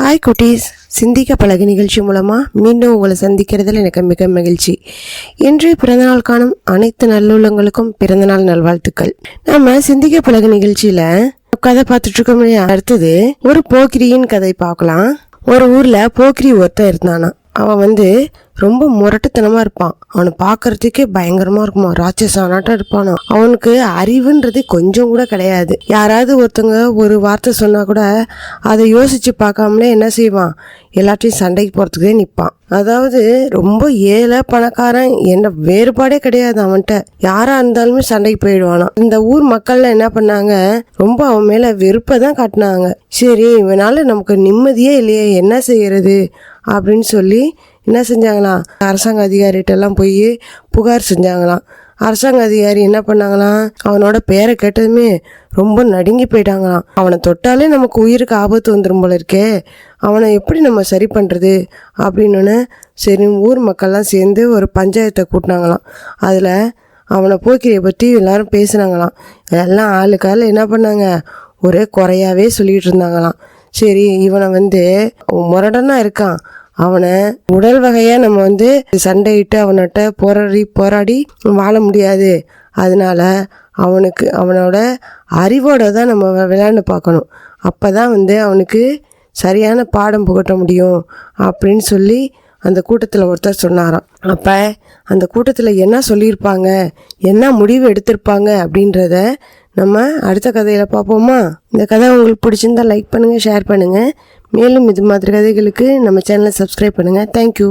Hi குட்டீஸ். சிந்திக்க பழகு நிகழ்ச்சி மூலமாக மீண்டும் உங்களை சந்திக்கிறதுல எனக்கு மிக மகிழ்ச்சி. இன்று பிறந்தநாள் காணும் அனைத்து நல்லுள்ளங்களுக்கும் பிறந்தநாள் நல்வாழ்த்துக்கள். நம்ம சிந்திக்க பழகு நிகழ்ச்சியில் கதை பார்த்துட்டு இருக்கோம் இல்லையா? அடுத்தது ஒரு போக்கிரியின் கதை பார்க்கலாம். ஒரு ஊரில் போக்கிரி ஒருத்தன் இருந்தானா அவன் வந்து ரொம்ப முரட்டுத்தனமா இருப்பான். அவனை பார்க்கறதுக்கே பயங்கரமா இருக்குமா? ராட்சசானாட்டம் இருப்பானோ? அவனுக்கு அறிவுன்றது கொஞ்சம் கூட கிடையாது. யாராவது ஒருத்தங்க ஒரு வார்த்தை சொன்னா கூட அதை யோசிச்சு பார்க்காமலே என்ன செய்வான்? எல்லாத்தையும் சண்டைக்கு போறதுக்கே நிற்பான் அதாவது ரொம்ப ஏழை பணக்காரன் என்ன வேறுபாடே கிடையாது அவன்கிட்ட. யாரா இருந்தாலுமே சண்டைக்கு போயிடுவானா? இந்த ஊர் மக்கள்லாம் என்ன பண்ணாங்க? ரொம்ப அவன் மேல வெறுப்பை தான் காட்டினாங்க. சரி இவனால நமக்கு நிம்மதியே இல்லையே. என்ன செய்யறது? அப்படின்னு சொல்லி என்ன செஞ்சாங்களாம்? அரசாங்க அதிகாரிகிட்டெல்லாம் போய் புகார் செஞ்சாங்களாம். அரசாங்க அதிகாரி என்ன பண்ணாங்களாம்? அவனோட பேரை கேட்டதுமே ரொம்ப நடுங்கி போயிட்டாங்களாம். அவனை தொட்டாலே நமக்கு உயிருக்கு ஆபத்து வந்துடும் போல இருக்கே. அவனை எப்படி நம்ம சரி பண்ணுறது அப்படின்னு சரி ஊர் மக்கள்லாம் சேர்ந்து ஒரு பஞ்சாயத்தை கூட்டினாங்களாம். அதில் அவனை போக்கிரியை பற்றி எல்லாரும் பேசுனாங்களாம். எல்லாம் ஆளுக்கு என்ன பண்ணாங்க? ஒரே குறையாவே சொல்லிகிட்டு இருந்தாங்களாம். சரி இவனை வந்து முரடனா இருக்கான். அவனை உடல் வகையா நம்ம வந்து சண்டையிட்டு அவன்கிட்ட போராடி போராடி வாழ முடியாது. அதனால அவனுக்கு அவனோட அறிவோட தான் நம்ம விளையாண்டு பார்க்கணும். அப்போ தான் வந்து அவனுக்கு சரியான பாடம் புகட்ட முடியும் அப்படின்னு சொல்லி அந்த கூட்டத்தில் ஒருத்தர் சொன்னாராம். அப்போ அந்த கூட்டத்தில் என்ன சொல்லியிருப்பாங்க? என்ன முடிவு எடுத்திருப்பாங்க? அப்படின்றத நம்ம அடுத்த கதையில் பார்ப்போமா? இந்த கதை உங்களுக்கு பிடிச்சிருந்தா லைக் பண்ணுங்கள் ஷேர் பண்ணுங்கள் மேலும் இது மாதிரி கதைகளுக்கு நம்ம சேனலை சப்ஸ்கிரைப் பண்ணுங்கள் தேங்க்யூ